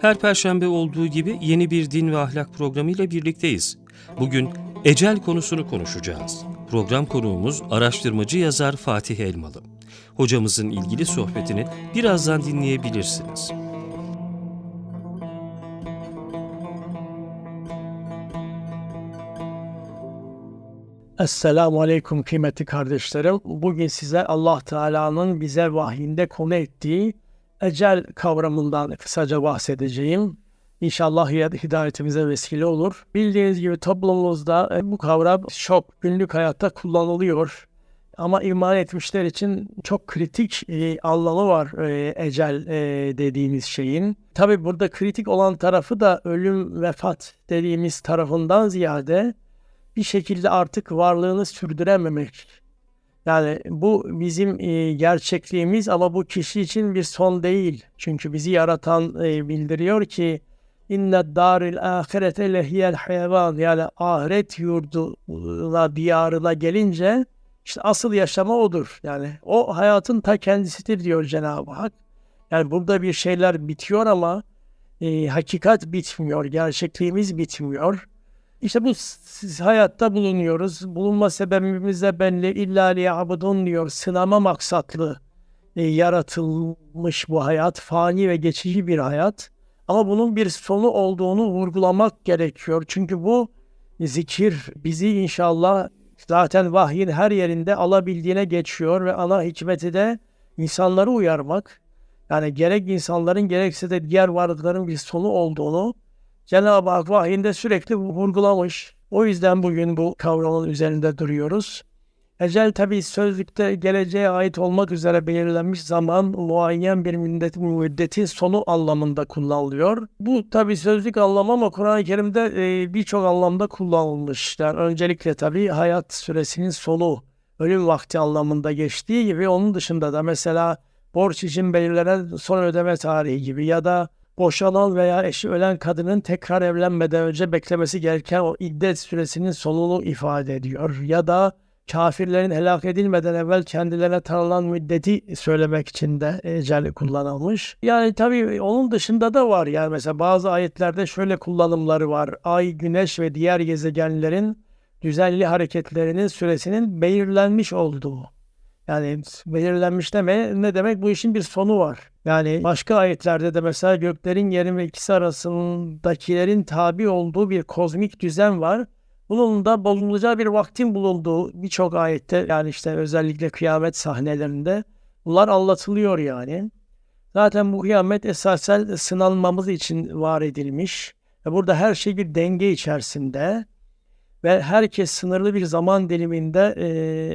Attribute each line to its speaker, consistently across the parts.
Speaker 1: Her perşembe olduğu gibi yeni bir din ve ahlak programıyla birlikteyiz. Bugün ecel konusunu konuşacağız. Program konuğumuz araştırmacı yazar Fatih Elmalı. Hocamızın ilgili sohbetini birazdan dinleyebilirsiniz.
Speaker 2: Esselamu Aleyküm kıymetli kardeşlerim. Bugün size Allah Teala'nın bize vahyinde konu ettiği ecel kavramından kısaca bahsedeceğim. İnşallah hidayetimize vesile olur. Bildiğiniz gibi toplumumuzda e, bu kavram çok günlük hayatta kullanılıyor. Ama iman etmişler için çok kritik e, anlamı var e, ecel e, dediğimiz şeyin. Tabi burada kritik olan tarafı da ölüm vefat dediğimiz tarafından ziyade bir şekilde artık varlığını sürdürememek. Yani bu bizim e, gerçekliğimiz ama bu kişi için bir son değil. Çünkü bizi yaratan e, bildiriyor ki inne daril ahirete lehiyel hayvan yani ahiret yurduna diyarına gelince işte asıl yaşama odur. Yani o hayatın ta kendisidir diyor Cenab-ı Hak. Yani burada bir şeyler bitiyor ama e, hakikat bitmiyor, gerçekliğimiz bitmiyor. İşte bu s- hayatta bulunuyoruz. Bulunma sebebimiz de belli. İlla liya'budun diyor. Sınama maksatlı e, yaratılmış bu hayat. Fani ve geçici bir hayat. Ama bunun bir sonu olduğunu vurgulamak gerekiyor. Çünkü bu zikir bizi inşallah zaten vahyin her yerinde alabildiğine geçiyor ve ana hikmeti de insanları uyarmak. Yani gerek insanların gerekse de diğer varlıkların bir sonu olduğunu Cenab-ı Hak vahyinde sürekli vurgulamış. O yüzden bugün bu kavramın üzerinde duruyoruz. Ecel tabi sözlükte geleceğe ait olmak üzere belirlenmiş zaman muayyen bir müddet, müddetin sonu anlamında kullanılıyor. Bu tabi sözlük anlamı ama Kur'an-ı Kerim'de e, birçok anlamda kullanılmış. Yani öncelikle tabi hayat süresinin sonu, ölüm vakti anlamında geçtiği gibi onun dışında da mesela borç için belirlenen son ödeme tarihi gibi ya da boşanan veya eşi ölen kadının tekrar evlenmeden önce beklemesi gereken o iddet süresinin sonunu ifade ediyor. Ya da kafirlerin helak edilmeden evvel kendilerine tanınan müddeti söylemek için de ecel kullanılmış. Yani tabii onun dışında da var. Yani mesela bazı ayetlerde şöyle kullanımları var. Ay, güneş ve diğer gezegenlerin düzenli hareketlerinin süresinin belirlenmiş olduğu. Yani belirlenmiş deme ne demek? Bu işin bir sonu var. Yani başka ayetlerde de mesela göklerin yerin ve ikisi arasındakilerin tabi olduğu bir kozmik düzen var. Bunun da bozulacağı bir vaktin bulunduğu birçok ayette yani işte özellikle kıyamet sahnelerinde bunlar anlatılıyor yani. Zaten bu kıyamet esasen sınanmamız için var edilmiş. Ve burada her şey bir denge içerisinde ve herkes sınırlı bir zaman diliminde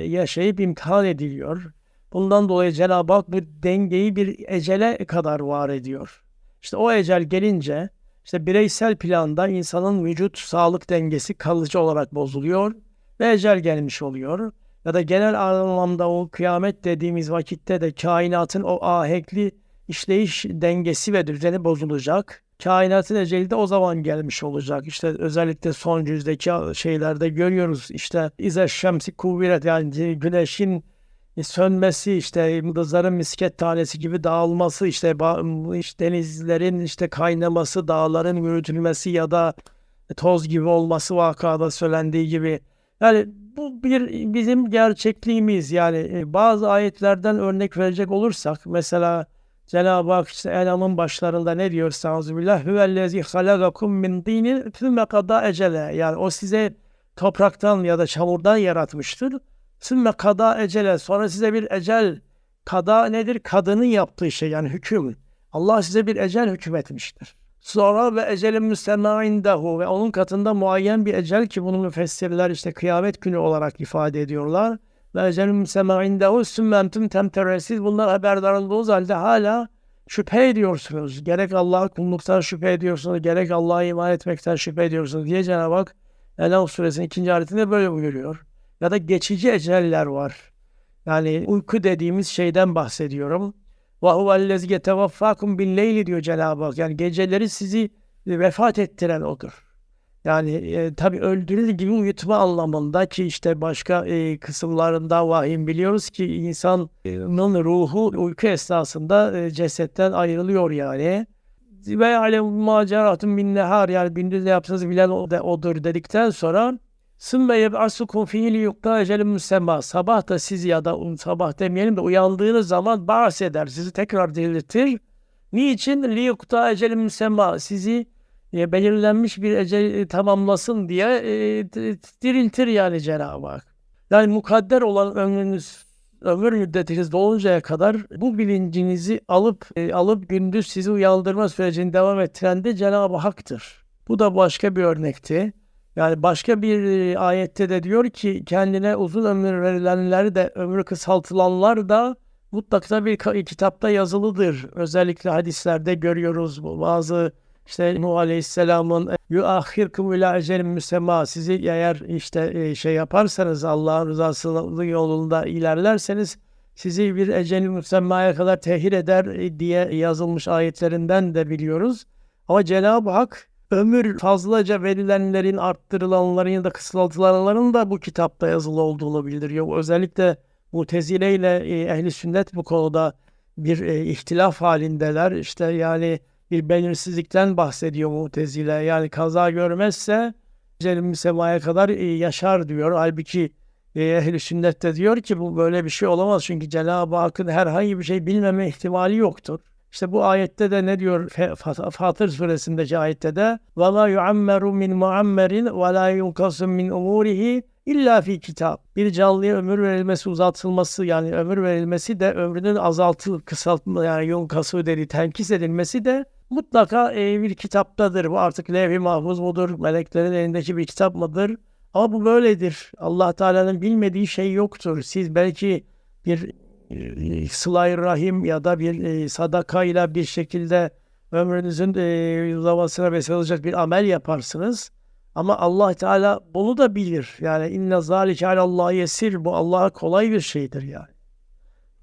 Speaker 2: yaşayıp imtihan ediliyor. Bundan dolayı Cenab-ı Hak bu dengeyi bir ecele kadar var ediyor. İşte o ecel gelince işte bireysel planda insanın vücut sağlık dengesi kalıcı olarak bozuluyor ve ecel gelmiş oluyor. Ya da genel anlamda o kıyamet dediğimiz vakitte de kainatın o ahenkli işleyiş dengesi ve düzeni bozulacak. Kainatın eceli de o zaman gelmiş olacak. İşte özellikle son yüzdeki şeylerde görüyoruz. İşte İze Şemsi Kuvvet yani güneşin sönmesi işte yıldızların misket tanesi gibi dağılması işte, işte denizlerin işte kaynaması dağların yürütülmesi ya da toz gibi olması vakada söylendiği gibi. Yani bu bir bizim gerçekliğimiz. Yani e, bazı ayetlerden örnek verecek olursak mesela Cenab-ı Hak işte Enam'ın başlarında ne diyor Estağfirullah hüvellezi halagakum min dinin thümme kada ecele. Yani o size topraktan ya da çamurdan yaratmıştır. Sümme kada ecele. Sonra size bir ecel. Kada nedir? Kadının yaptığı şey yani hüküm. Allah size bir ecel hükmetmiştir. Sonra ve ecelin müstemma indehu ve onun katında muayyen bir ecel ki bunu müfessirler işte kıyamet günü olarak ifade ediyorlar. Ve ecelin müstemma indehu sümmemtüm temtere. Siz bunlar haberdar olduğunuz halde hala şüphe ediyorsunuz. Gerek Allah'a kulluktan şüphe ediyorsunuz, gerek Allah'a iman etmekten şüphe ediyorsunuz diye Cenab-ı Hak Enam suresinin ikinci ayetinde böyle buyuruyor. Ya da geçici eceller var. Yani uyku dediğimiz şeyden bahsediyorum. Ve huvellezî yeteveffâkum billeyli diyor Cenab-ı Hak. Yani geceleri sizi vefat ettiren odur. Yani e, tabi öldürür gibi uyutma anlamında ki işte başka e, kısımlarında vahim biliyoruz ki insanın ruhu uyku esnasında e, cesetten ayrılıyor yani. Ve alem maceratun bin nehar yani gündüz ne yapsanız bilen odur dedikten sonra Sümme yeb'asukum fihi liyukta ecelin müsemma. Sabah da siz ya da sabah demeyelim de uyandığınız zaman bahseder. Sizi tekrar diriltir. Niçin? Liyukta ecelin müsemma. Sizi e, belirlenmiş bir ecel e, tamamlasın diye e, diriltir yani Cenab-ı Hak. Yani mukadder olan ömrünüz ömür müddetiniz doluncaya kadar bu bilincinizi alıp e, alıp gündüz sizi uyandırma sürecini devam ettiren de Cenab-ı Hak'tır. Bu da başka bir örnekti. Yani başka bir ayette de diyor ki kendine uzun ömür verilenler de ömrü kısaltılanlar da mutlaka bir kitapta yazılıdır. Özellikle hadislerde görüyoruz bu bazı işte Nuh Aleyhisselam'ın yuahhirkum ila ecelin müsemma sizi eğer işte şey yaparsanız Allah'ın rızası yolunda ilerlerseniz sizi bir ecel müsemmaya kadar tehir eder diye yazılmış ayetlerinden de biliyoruz. Ama Cenab-ı Hak ömür fazlaca verilenlerin, arttırılanların ya da kısaltılanların da bu kitapta yazılı olduğunu bildiriyor. Özellikle Mutezile ile e, ehli sünnet bu konuda bir e, ihtilaf halindeler. İşte yani bir belirsizlikten bahsediyor Mutezile. Yani kaza görmezse ecelim semaya kadar e, yaşar diyor. Halbuki e, ehl-i sünnet de diyor ki bu böyle bir şey olamaz. Çünkü Cenab-ı Hakk'ın herhangi bir şey bilmeme ihtimali yoktur. İşte bu ayette de ne diyor Fe- Fa- Fatır suresindeki ayette de وَلَا يُعَمَّرُ مِنْ مُعَمَّرٍ وَلَا يُنْقَسُ مِنْ اُمُورِهِ illa fi kitap. Bir canlıya ömür verilmesi, uzatılması yani ömür verilmesi de ömrünün azaltılıp kısaltma yani yunkası dedi tenkis edilmesi de mutlaka e, bir kitaptadır. Bu artık levh-i mahfuz mudur? Meleklerin elindeki bir kitap mıdır? Ama bu böyledir. Allah Teala'nın bilmediği şey yoktur. Siz belki bir e, sıla rahim ya da bir e, sadakayla bir şekilde ömrünüzün e, uzamasına vesile olacak bir amel yaparsınız. Ama Allah Teala bunu da bilir. Yani inne zalike Allah yesir. Bu Allah'a kolay bir şeydir yani.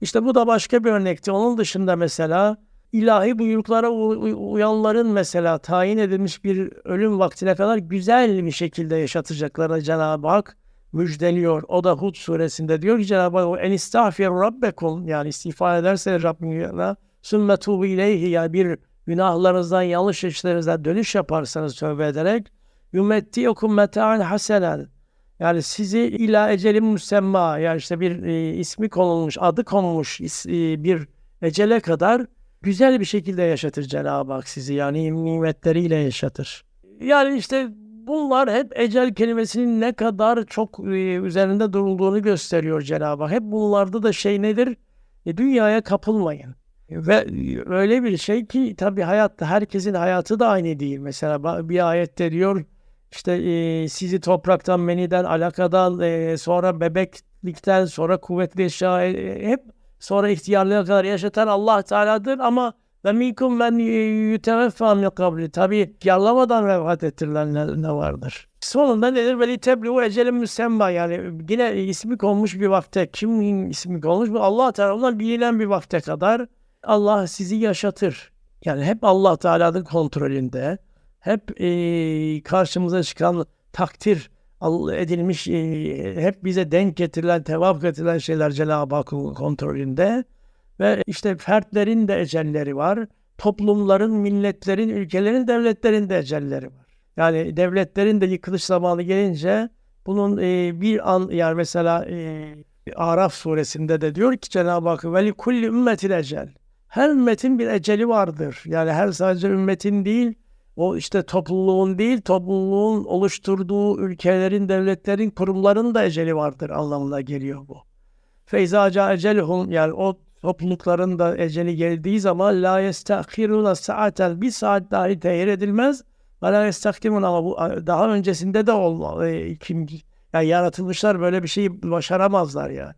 Speaker 2: İşte bu da başka bir örnekti. Onun dışında mesela ilahi buyruklara uyanların mesela tayin edilmiş bir ölüm vaktine kadar güzel bir şekilde yaşatacaklarına Cenab-ı Hak müjdeliyor. O da Hud suresinde diyor ki Cenab-ı Hak en istağfir rabbekum yani istiğfar ederseniz Rabbinizden sümme tuğbu ileyhi yani bir günahlarınızdan yanlış işlerinizden dönüş yaparsanız tövbe ederek yumettiyokum meta'an hasenen yani sizi ila ecelin müsemma yani işte bir e, ismi konulmuş, adı konulmuş is- e, bir ecele kadar güzel bir şekilde yaşatır Cenab-ı Hak sizi yani nimetleriyle yaşatır. Yani işte bunlar hep ecel kelimesinin ne kadar çok e, üzerinde durulduğunu gösteriyor Cenab-ı Hak. Hep bunlarda da şey nedir? E, dünyaya kapılmayın. Ve e, öyle bir şey ki tabii hayatta herkesin hayatı da aynı değil. Mesela bir ayette diyor işte e, sizi topraktan, meniden, alakadan, e, sonra bebeklikten, sonra kuvvetli eşya, e, hep sonra ihtiyarlığa kadar yaşatan Allah Teala'dır ama ve minkum men yüteveffa min kabli. Tabi yarlamadan vefat ettirilenler ne vardır. Sonunda nedir? Veli tebliğu ecelin müsemma yani yine ismi konmuş bir vakte. Kimin ismi konmuş? Allah tarafından bilinen bir vakte kadar Allah sizi yaşatır. Yani hep Allah Teala'nın kontrolünde. Hep e, karşımıza çıkan takdir edilmiş, e, hep bize denk getirilen, tevaf getirilen şeyler Cenab-ı Hakk'ın kontrolünde. Ve işte fertlerin de ecelleri var. Toplumların, milletlerin, ülkelerin, devletlerin de ecelleri var. Yani devletlerin de yıkılış zamanı gelince bunun e, bir an yani mesela e, Araf suresinde de diyor ki Cenab-ı Hak ve li kulli ümmetin ecel. Her ümmetin bir eceli vardır. Yani her sadece ümmetin değil, o işte topluluğun değil, topluluğun oluşturduğu ülkelerin, devletlerin, kurumların da eceli vardır anlamına geliyor bu. Feyza ecelhum yani o toplulukların da eceli geldiği zaman la yestahiruna saaten bir saat dahi tehir edilmez. Ve la yestakdimun ama bu daha öncesinde de olmalı. E, kim, yani yaratılmışlar böyle bir şeyi başaramazlar yani.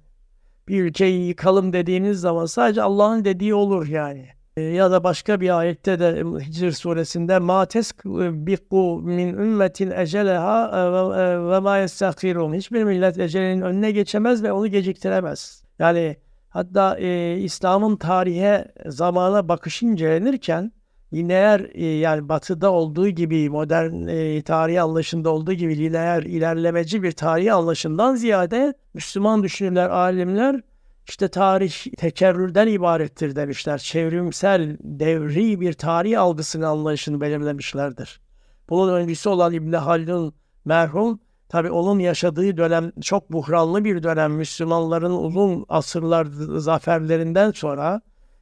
Speaker 2: Bir ülkeyi yıkalım dediğiniz zaman sadece Allah'ın dediği olur yani. E, ya da başka bir ayette de e, Hicr suresinde ma tesbiqu min ümmetin eceleha e, ve- e, ma yestahirun. Hiçbir millet ecelinin önüne geçemez ve onu geciktiremez. Yani hatta e, İslam'ın tarihe zamana bakışı incelenirken lineer e, yani batıda olduğu gibi modern e, tarih anlayışında olduğu gibi lineer ilerlemeci bir tarih anlayışından ziyade Müslüman düşünürler, alimler işte tarih tekerrürden ibarettir demişler. Çevrimsel, devri bir tarih algısını anlayışını belirlemişlerdir. Bunun öncüsü olan İbn Haldun merhum tabi onun yaşadığı dönem çok buhranlı bir dönem. Müslümanların uzun asırlar zaferlerinden sonra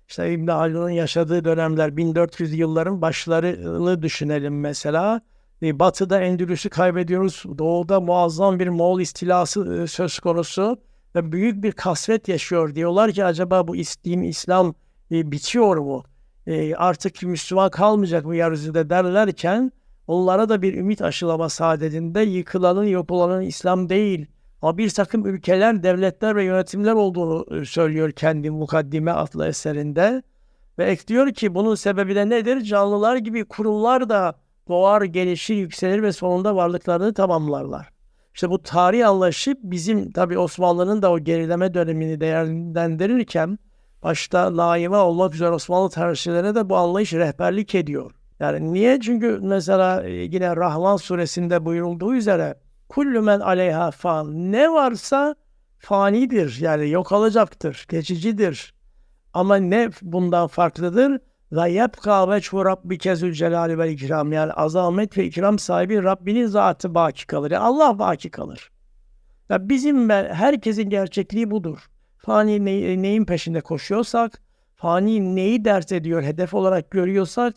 Speaker 2: işte İbn Haldun'un yaşadığı dönemler 1400 yılların başlarını düşünelim mesela. E, Batı'da Endülüs'ü kaybediyoruz. Doğuda muazzam bir Moğol istilası e, söz konusu ve büyük bir kasvet yaşıyor. Diyorlar ki acaba bu din İslam e, bitiyor mu? Artık Müslüman kalmayacak mı yeryüzünde derlerken onlara da bir ümit aşılama saadetinde yıkılanın yapılanın İslam değil ama bir takım ülkeler, devletler ve yönetimler olduğunu e, söylüyor kendi Mukaddime adlı eserinde. Ve ekliyor ki bunun sebebi de nedir? Canlılar gibi kurumlar da doğar, gelişir, yükselir ve sonunda varlıklarını tamamlarlar. İşte bu tarih anlayışı bizim tabi Osmanlı'nın da o gerileme dönemini değerlendirirken başta Naime olmak üzere Osmanlı tarihçilerine de bu anlayış rehberlik ediyor. Yani niye? Çünkü mesela e, yine Rahman suresinde buyurulduğu üzere kullu men aleyha fan ne varsa fanidir yani yok olacaktır, geçicidir. Ama ne bundan farklıdır? Ve yebka veçhu rabbike zülcelali vel ikram. Yani azamet ve ikram sahibi Rabbinin zatı baki kalır. Yani Allah baki kalır. Ya bizim ve herkesin gerçekliği budur. Fani ne- neyin peşinde koşuyorsak, fani neyi dert ediyor, hedef olarak görüyorsak,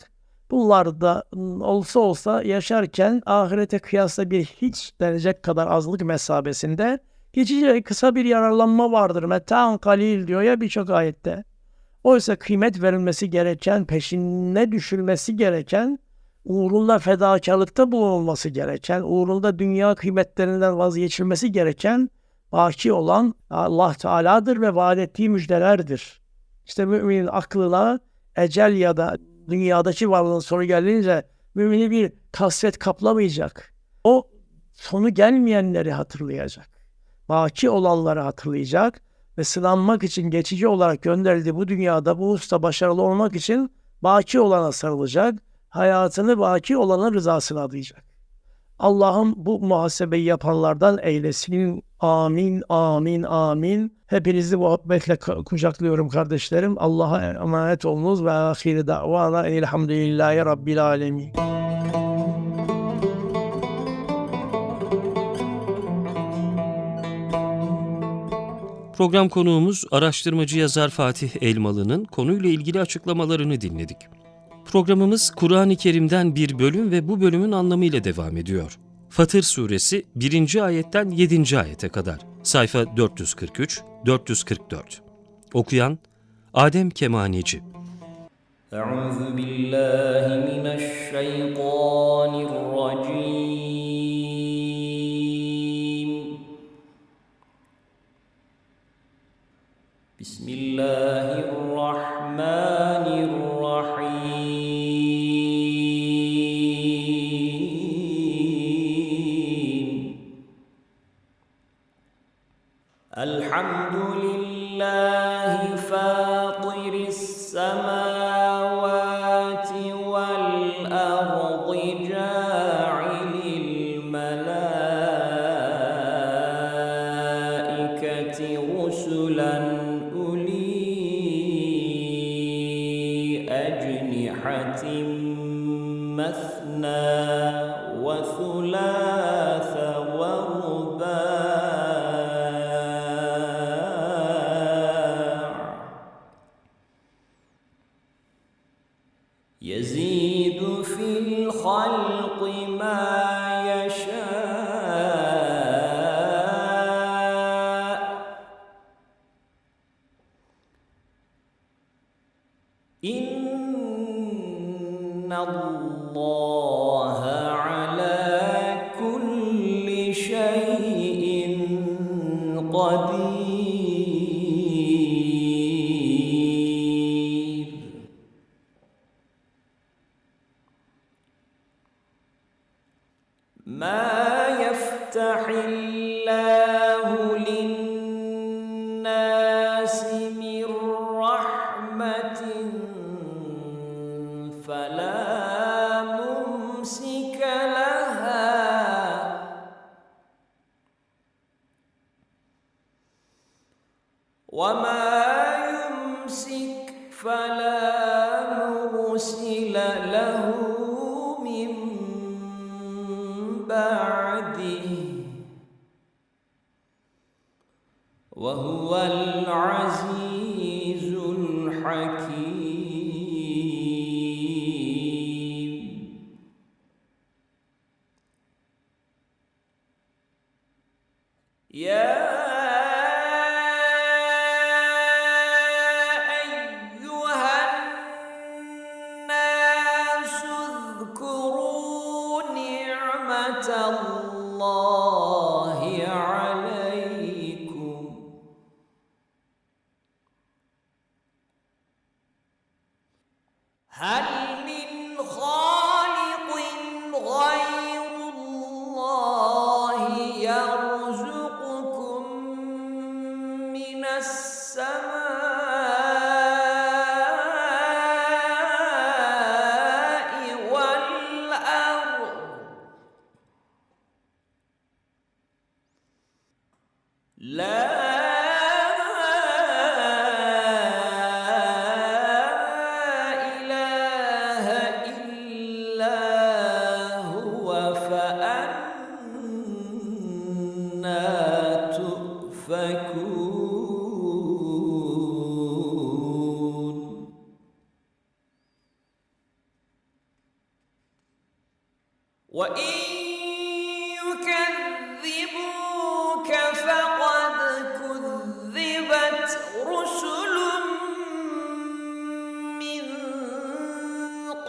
Speaker 2: bunlar da ım, olsa olsa yaşarken ahirete kıyasla bir hiç denecek kadar azlık mesabesinde geçici kısa bir yararlanma vardır. Metan kalil diyor ya birçok ayette. Oysa kıymet verilmesi gereken, peşine düşülmesi gereken, uğrunda fedakarlıkta bulunulması gereken, uğrunda dünya kıymetlerinden vazgeçilmesi gereken baki olan Allah Teala'dır ve vaat ettiği müjdelerdir. İşte müminin aklına ecel ya da dünyadaki varlığın sonu gelince mümini bir kasvet kaplamayacak. O sonu gelmeyenleri hatırlayacak. Baki olanları hatırlayacak ve sınanmak için geçici olarak gönderildi bu dünyada bu usta başarılı olmak için baki olana sarılacak, hayatını baki olanın rızasına adayacak. Allah'ım bu muhasebeyi yapanlardan eylesin. Amin, amin, amin. Hepinizi muhabbetle kucaklıyorum kardeşlerim. Allah'a emanet olunuz ve ahiri davana elhamdülillahi rabbil alemin.
Speaker 1: Program konuğumuz araştırmacı yazar Fatih Elmalı'nın konuyla ilgili açıklamalarını dinledik. Programımız Kur'an-ı Kerim'den bir bölüm ve bu bölümün anlamıyla devam ediyor. Fatır Suresi 1. ayetten 7. ayete kadar. Sayfa 443-444. Okuyan Adem
Speaker 3: Kemaneci. Euzu billahi mineşşeytanirracim. Bismillahirrahmanirrahim. مثنى وثلاث الحكيم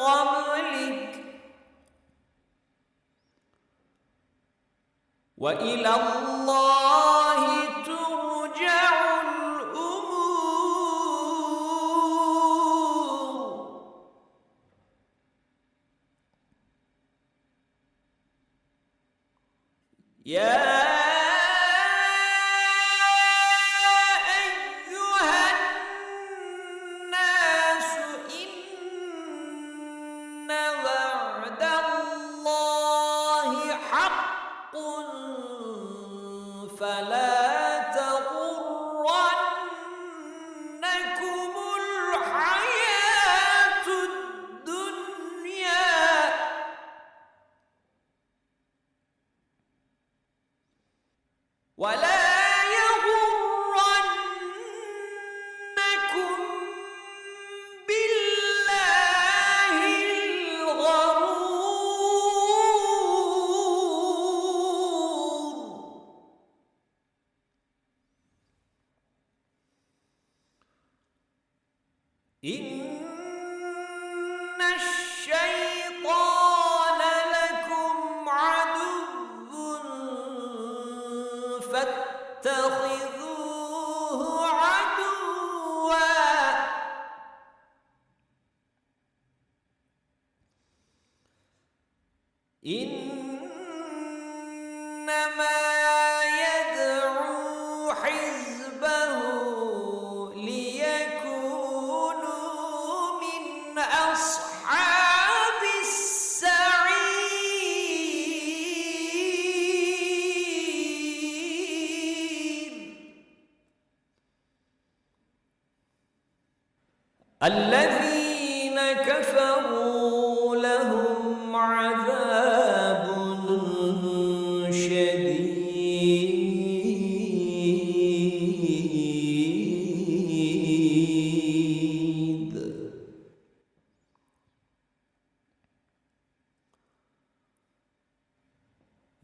Speaker 3: قبلك وإلى الله إنما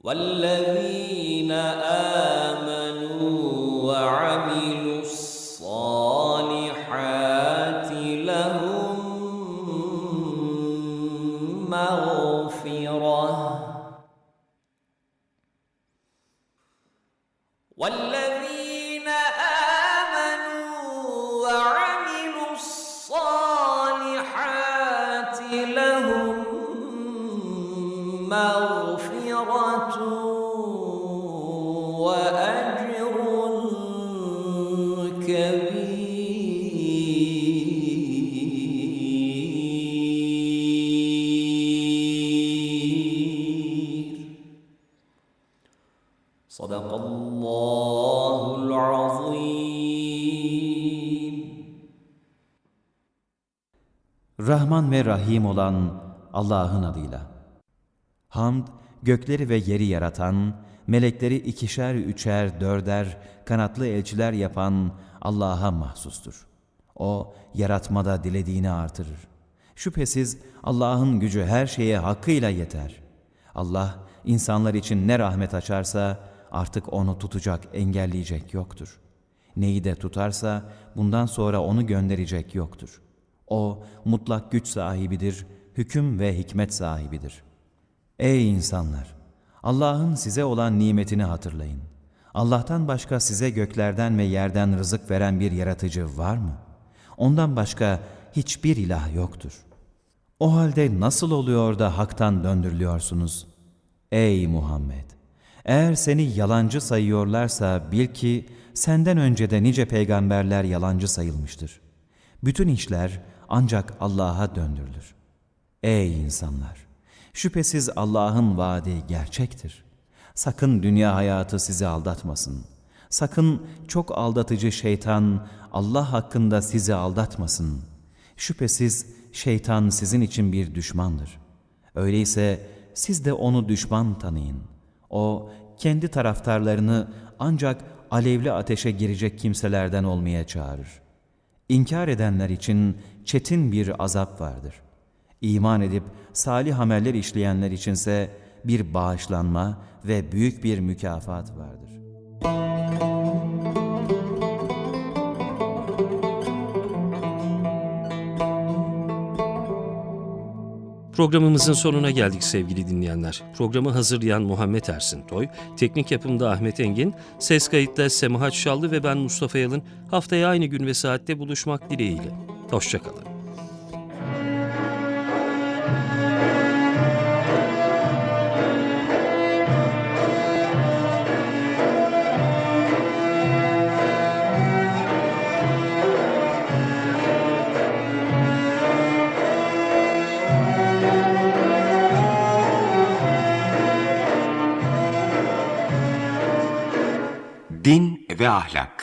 Speaker 3: والذين آمنوا صدق الله العظيم
Speaker 4: Rahman ve Rahim olan Allah'ın adıyla. Hamd, gökleri ve yeri yaratan, melekleri ikişer, üçer, dörder, kanatlı elçiler yapan Allah'a mahsustur. O, yaratmada dilediğini artırır. Şüphesiz Allah'ın gücü her şeye hakkıyla yeter. Allah, insanlar için ne rahmet açarsa, artık onu tutacak, engelleyecek yoktur. Neyi de tutarsa, bundan sonra onu gönderecek yoktur. O, mutlak güç sahibidir, hüküm ve hikmet sahibidir.'' Ey insanlar! Allah'ın size olan nimetini hatırlayın. Allah'tan başka size göklerden ve yerden rızık veren bir yaratıcı var mı? Ondan başka hiçbir ilah yoktur. O halde nasıl oluyor da haktan döndürülüyorsunuz? Ey Muhammed! Eğer seni yalancı sayıyorlarsa bil ki senden önce de nice peygamberler yalancı sayılmıştır. Bütün işler ancak Allah'a döndürülür. Ey insanlar! Şüphesiz Allah'ın vaadi gerçektir. Sakın dünya hayatı sizi aldatmasın. Sakın çok aldatıcı şeytan Allah hakkında sizi aldatmasın. Şüphesiz şeytan sizin için bir düşmandır. Öyleyse siz de onu düşman tanıyın. O kendi taraftarlarını ancak alevli ateşe girecek kimselerden olmaya çağırır. İnkar edenler için çetin bir azap vardır. İman edip salih ameller işleyenler içinse bir bağışlanma ve büyük bir mükafat vardır.
Speaker 1: Programımızın sonuna geldik sevgili dinleyenler. Programı hazırlayan Muhammed Ersin Toy, teknik yapımda Ahmet Engin, ses kayıtta Semahat Şallı ve ben Mustafa Yalın haftaya aynı gün ve saatte buluşmak dileğiyle. Hoşçakalın.
Speaker 5: Ve ahlak.